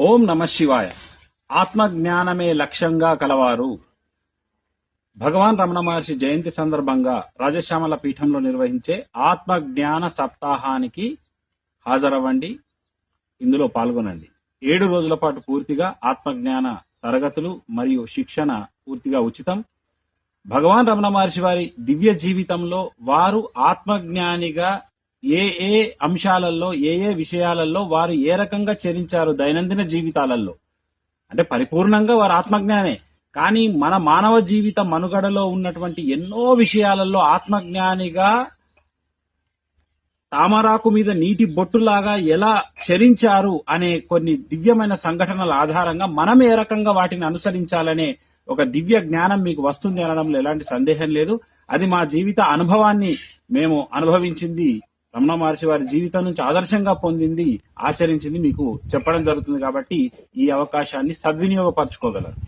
ఓం నమ శివాయ. ఆత్మజ్ఞానమే లక్ష్యంగా కలవారు. భగవాన్ రమణ మహర్షి జయంతి సందర్భంగా రాజశ్యామల పీఠంలో నిర్వహించే ఆత్మజ్ఞాన సప్తాహానికి హాజరవ్వండి. ఇందులో పాల్గొనండి. ఏడు రోజుల పాటు పూర్తిగా ఆత్మజ్ఞాన తరగతులు మరియు శిక్షణ పూర్తిగా ఉచితం. భగవాన్ రమణ మహర్షి వారి దివ్య జీవితంలో వారు ఆత్మజ్ఞానిగా ఏ ఏ అంశాలలో ఏ ఏ విషయాలలో వారు ఏ రకంగా చరించారు దైనందిన జీవితాలలో అంటే పరిపూర్ణంగా వారు ఆత్మజ్ఞానే. కానీ మన మానవ జీవిత మనుగడలో ఉన్నటువంటి ఎన్నో విషయాలలో ఆత్మజ్ఞానిగా తామరాకు మీద నీటి బొట్టులాగా ఎలా చరించారు అనే కొన్ని దివ్యమైన సంఘటనల ఆధారంగా మనం ఏ రకంగా వాటిని అనుసరించాలనే ఒక దివ్య జ్ఞానం మీకు వస్తుంది అనడంలో ఎలాంటి సందేహం లేదు. అది మా జీవిత అనుభవాన్ని మేము అనుభవించింది రమణ మహర్షి వారి జీవితం నుంచి ఆదర్శంగా పొందింది ఆచరించింది మీకు చెప్పడం జరుగుతుంది కాబట్టి ఈ అవకాశాన్ని సద్వినియోగపరచుకోగలరు.